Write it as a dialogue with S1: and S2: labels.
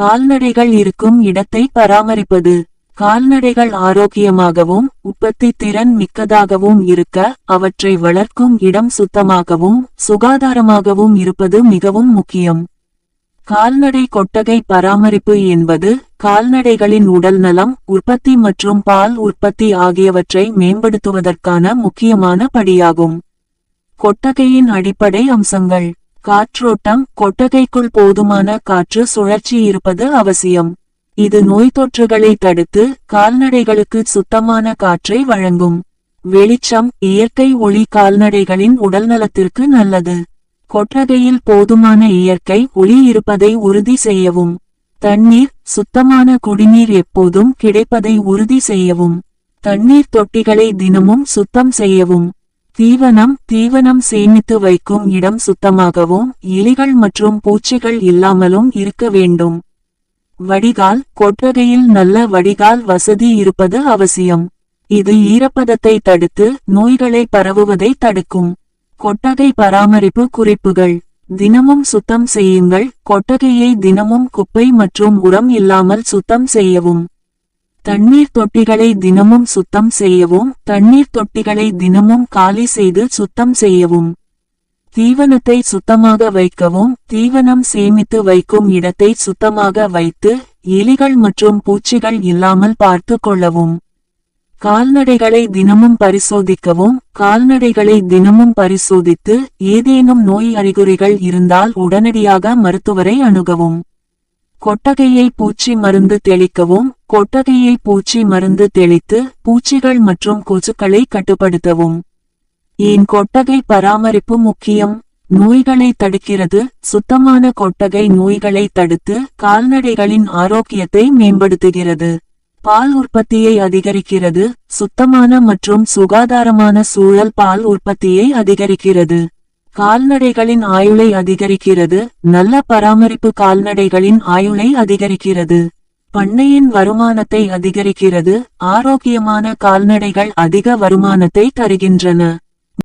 S1: கால்நடைகள் இருக்கும் இடத்தை பராமரிப்பது கால்நடைகள் ஆரோக்கியமாகவும் உற்பத்தி திறன் மிக்கதாகவும் இருக்க அவற்றை வளர்க்கும் இடம் சுத்தமாகவும் சுகாதாரமாகவும் இருப்பது மிகவும் முக்கியம். கால்நடை கொட்டகை பராமரிப்பு என்பது கால்நடைகளின் உடல் நலம் உற்பத்தி மற்றும் பால் உற்பத்தி ஆகியவற்றை மேம்படுத்துவதற்கான முக்கியமான படியாகும். கொட்டகையின் அடிப்படை அம்சங்கள். காற்றோட்டம் கொட்டகைக்குள் போதுமான காற்று சுழற்சி இருப்பது அவசியம். இது நோய் தொற்றுகளை தடுத்து கால்நடைகளுக்கு சுத்தமான காற்றை வழங்கும். வெளிச்சம் இயற்கை ஒளி கால்நடைகளின் உடல்நலத்திற்கு நல்லது. கொட்டகையில் போதுமான இயற்கை ஒளி இருப்பதை உறுதி செய்யவும். தண்ணீர் சுத்தமான குடிநீர் எப்போதும் கிடைப்பதை உறுதி செய்யவும். தண்ணீர் தொட்டிகளை தினமும் சுத்தம் செய்யவும். தீவனம் தீவனம் சேமித்து வைக்கும் இடம் சுத்தமாகவும் எலிகள் மற்றும் பூச்சிகள் இல்லாமலும் இருக்க வேண்டும். வடிகால் கொட்டகையில் நல்ல வடிகால் வசதி இருப்பது அவசியம். இது ஈரப்பதத்தை தடுத்து நோய்களை பரவுவதை தடுக்கும். கொட்டகை பராமரிப்பு குறிப்புகள். தினமும் சுத்தம் செய்யுங்கள். கொட்டகையை தினமும் குப்பை மற்றும் உரம் இல்லாமல் சுத்தம் செய்யவும். தண்ணீர் தொட்டிகளை தினமும் சுத்தம் செய்யவும் தண்ணீர் தொட்டிகளை தினமும் காலி செய்து சுத்தம் செய்யவும். தீவனத்தை சுத்தமாக வைக்கவும் தீவனம் சேமித்து வைக்கும் இடத்தை சுத்தமாக வைத்து எலிகள் மற்றும் பூச்சிகள் இல்லாமல் பார்த்து கொள்ளவும். கால்நடைகளை தினமும் பரிசோதிக்கவும் கால்நடைகளை தினமும் பரிசோதித்து ஏதேனும் நோய் அறிகுறிகள் இருந்தால் உடனடியாக மருத்துவரை அணுகவும். கொட்டகையை பூச்சி மருந்து தெளிக்கவும் கொட்டகையை பூச்சி மருந்து தெளித்து பூச்சிகள் மற்றும் கொசுக்களை கட்டுப்படுத்தவும். ஏன் கொட்டகை பராமரிப்பு முக்கியம்? நோய்களை தடுக்கிறது சுத்தமான கொட்டகை நோய்களை தடுத்து கால்நடைகளின் ஆரோக்கியத்தை மேம்படுத்துகிறது. பால் உற்பத்தியை அதிகரிக்கிறது சுத்தமான மற்றும் சுகாதாரமான சூழல் பால் உற்பத்தியை அதிகரிக்கிறது. கால்நடைகளின் ஆயுளை அதிகரிக்கிறது. நல்ல பராமரிப்பு கால்நடைகளின் ஆயுளை அதிகரிக்கிறது. பண்ணையின் வருமானத்தை அதிகரிக்கிறது. ஆரோக்கியமான கால்நடைகள் அதிக வருமானத்தை தருகின்றன.